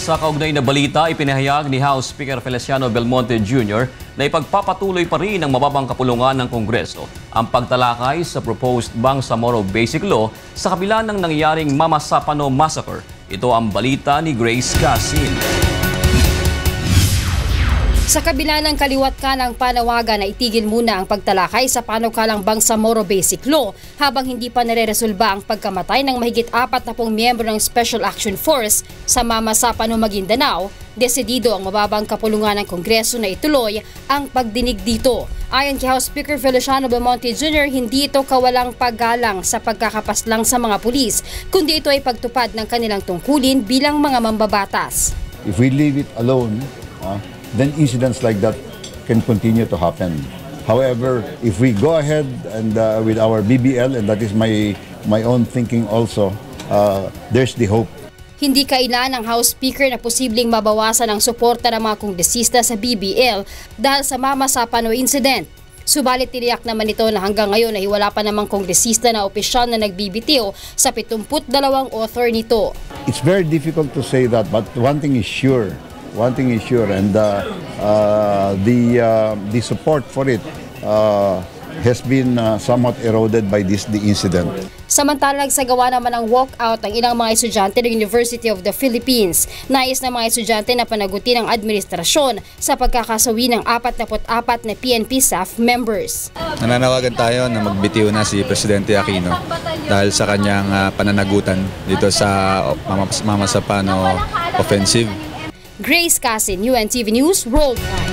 Sa kaugnay na balita, ipinahayag ni House Speaker Feliciano Belmonte Jr. na ipagpapatuloy pa rin ng mababang kapulungan ng Kongreso ang pagtalakay sa proposed Bangsamoro Basic Law sa kabila ng nangyaring Mama Sapano Massacre. Ito ang balita ni Grace Casin. Sa kabila ng kaliwat ka ng panawagan na itigil muna ang pagtalakay sa panukalang Bangsamoro Basic Law habang hindi pa nare-resolba ang pagkamatay ng mahigit apat na pong miyembro ng Special Action Force sa Mama Sapano, Maguindanao, desidido ang mababang kapulungan ng Kongreso na ituloy ang pagdinig dito. Ayon kay House Speaker Feliciano Belmonte Jr., hindi ito kawalang paggalang sa pagkakapaslang sa mga pulis, kundi ito ay pagtupad ng kanilang tungkulin bilang mga mambabatas. If we leave it alone, uh, then incidents like that can continue to happen. However, if we go ahead and uh, with our BBL, and that is my my own thinking also, uh, there's the hope. Hindi kailan ng House Speaker na posibleng mabawasan ang suporta ng mga kongresista sa BBL dahil sa Mama Sapano incident. Subalit tiniyak naman ito na hanggang ngayon ay wala pa namang kongresista na opisyal na nagbibitiw sa 72 author nito. It's very difficult to say that, but one thing is sure. One thing is sure, and uh, uh, the uh, the support for it uh, has been uh, somewhat eroded by this the incident. Samantala nagsagawa naman ng walkout ang ilang mga estudyante ng University of the Philippines. Nais ng mga estudyante na panagutin ang administrasyon sa pagkakasawi ng 44 na PNP staff members. Nananawagan tayo na magbitiw na si Presidente Aquino dahil sa kanyang uh, pananagutan dito sa Mama, Mama Sapano offensive. Grace Casin, UNTV News Worldwide.